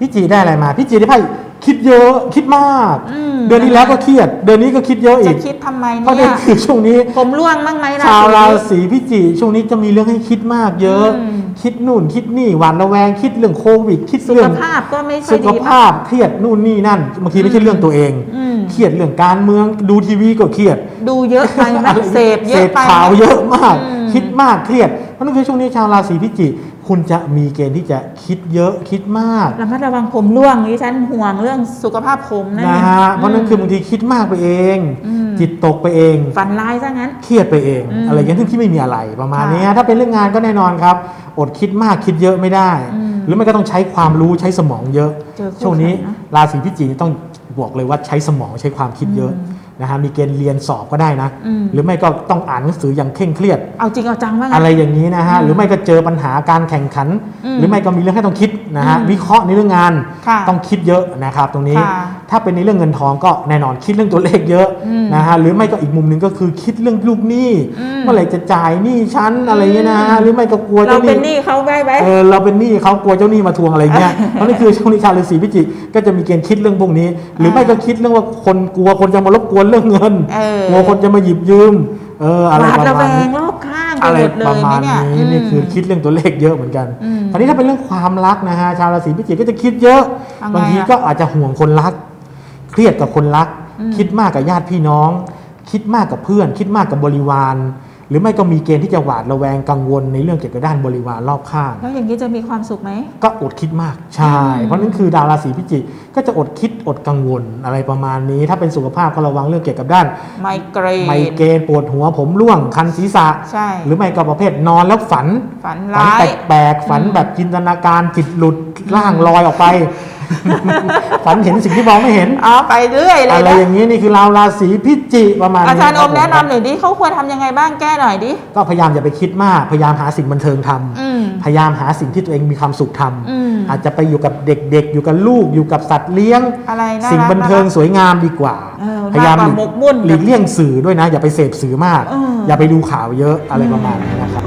พี่จีได้อะไรมา พี่จีได้ไพ่คิดเยอะคิดมาก อืมเดือนที่แล้วก็เครียด เดือนนี้ก็คิดเยอะอีจะกคิดทำไมเพราะเนี่นี่ย คือช่วงนี้ ผมร่วงบ้างไหมล่ะ ชาวราชีวิตศีพิจิช่วงนี้จะมีเรื่องให้คิดมากเยอะ อืม คิดนู่นคิดนี่หวาดระแวง คิดเรื่องโควิด คิดสุเรื่ของภาพก็ไม่ค่อสุยขดีภาพเครียดนู่นนี่นั่นบางทีไม่ใช่เรื่องตัวเอง อืมเครียดเรื่องการเมืองดูทีวีก็เครียดดูเยอะไปไหมเสพเยเสอะพไปข่าวเยอะมาก อืม คิดมากเครียดเพราะนั่นคือช่วงนี้ชาวราศีพิจิ คุณจะมีเกณฑ์ที่จะคิดเยอะคิดมากระมัดระวังผมร่วงดิฉันห่วงเรื่องสุขภาพผมนะนะฮะเพราะนั่นคือบางทีคิดมากไปเองอืมจิตตกไปเองฝันร้ายซะงั้นเครียดไปเองอืมอะไรอย่างเงี้ยซึ่งที่ไม่มีอะไรประมาณค่ะนี้ถ้าเป็นเรื่องงานก็แน่นอนครับ อดคิดมากคิดเยอะไม่ได้อืมหรือไม่ก็ต้องใช้ความรู้ใช้สมองเยอะเจอคู่ช่วงนี้แข่งนะราศีพิจิกต้องบอกเลยว่าใช้สมองใช้ความคิดเยอะอืม นะฮะมีเกณฑ์เรียนสอบก็ได้นะอืมหรือไม่ก็ต้องอ่านหนังสืออย่างเคร่งเครียด เอาจริงเอาจังว่างั้นอะไรอย่างนี้นะฮะอืมหรือไม่ก็เจอปัญหาการแข่งขันอืมหรือไม่ก็มีเรื่องให้ต้องคิดนะฮะอืมวิเคราะห์ในเรื่องงานค่ะต้องคิดเยอะนะครับตรงนี้ค่ะ ถ้าเป็นในเรื่องเงินทองก็แน่นอนคิดเรื่องตัวเลขเยอะอืมนะฮะหรือไม่ก็อีกมุมหนึ่งก็คือคิดเรื่องลูกหนี้อืมเมื่อไหร่จะจ่ายหนี้ชั้นอะไรเงี้ยนะฮะหรือไม่ก็กลัวเราเจ้าหเป็นหนี้นี้เขาไว้ไว้เออเราเป็นหนี้เขากลัวเจ้าหนี้มาทวงอะไรเงี้ยเพราะนี่คือช่วงนี้ชาวฤาษีพิจิกก็จะมีเกณฑ์คิดเรื่องพวกนี้ หรือไม่ก็คิดเรื่องว่าคนกลัวคนจะมารบกวนเรื่องเงินเออกลัวคนจะมาหยิบยืมเอออะไรหวาดประระแวมาณนี้งรอบข้างไปอะไรหมดเลประยมาไหมณเนี่ยนี้นี่คือคิดเรื่องตัวเลขเยอะเหมือนกันอืมคราวนี้ถ้าเป็นเรื่องความรักนะฮะชาวราศีพิจิกก็จะคิดเยอะทำไงอะบางทีก็อาจจะห่วงคนรัก เครียดกับคนรักอืมคิดมากกับญาติพี่น้อง คิดมากกับเพื่อน คิดมากกับบริวาร หรือไม่ก็มีเกณฑ์ที่จะหวาดระแวงกังวลในเรื่องเกี่ยวกับด้านบริวารรอบข้าง แล้วอย่างนี้จะมีความสุขไหม ก็อดคิดมากใช่ เพราะนั่นคือดาวราศีพิจิกก็จะอดคิดอดกังวลอะไรประมาณนี้ ถ้าเป็นสุขภาพก็ระวังเรื่องเกี่ยวกับด้าน ไมเกรไมนเกรนปวดหัวผมร่วงคันศีรษะ ใช่ หรือไม่ก็ประเภทนอนแล้วฝัน ฝันฝันร้ายแปลกๆฝันแบบจินตนาการจิตหลุดร่างลอยออกไป ฝันเห็นสิ่งที่มองไม่เห็น อ๋อไปเรื่อยเลอะยไรนะอย่างนี้นี่คือราวราศีพิจิประมาณอาจารย์คอบมแนะผมนำหน่อยดิเขาควรทำยังไงบ้างแก้หน่อยดิ ก็พยายามอย่าไปคิดมาก พยายามหาสิ่งบันเทิงทำอืม พยายามหาสิ่งที่ตัวเองมีความสุขทำอืม อาจจะไปอยู่กับเด็กๆ อยู่กับลูกอยู่กับสัตว์เลี้ยง อะไรน่ารักสิ่งบันเทิงสวยงามดีกว่า เออพยายามมากกว่าหมกมุ่นหลีกเลี่ยงสื่อด้วยนะ อย่าไปเสพสื่อมาก เออออ ย่าไปดูข่าวเยอะอะไรประมาณนี้นะครับ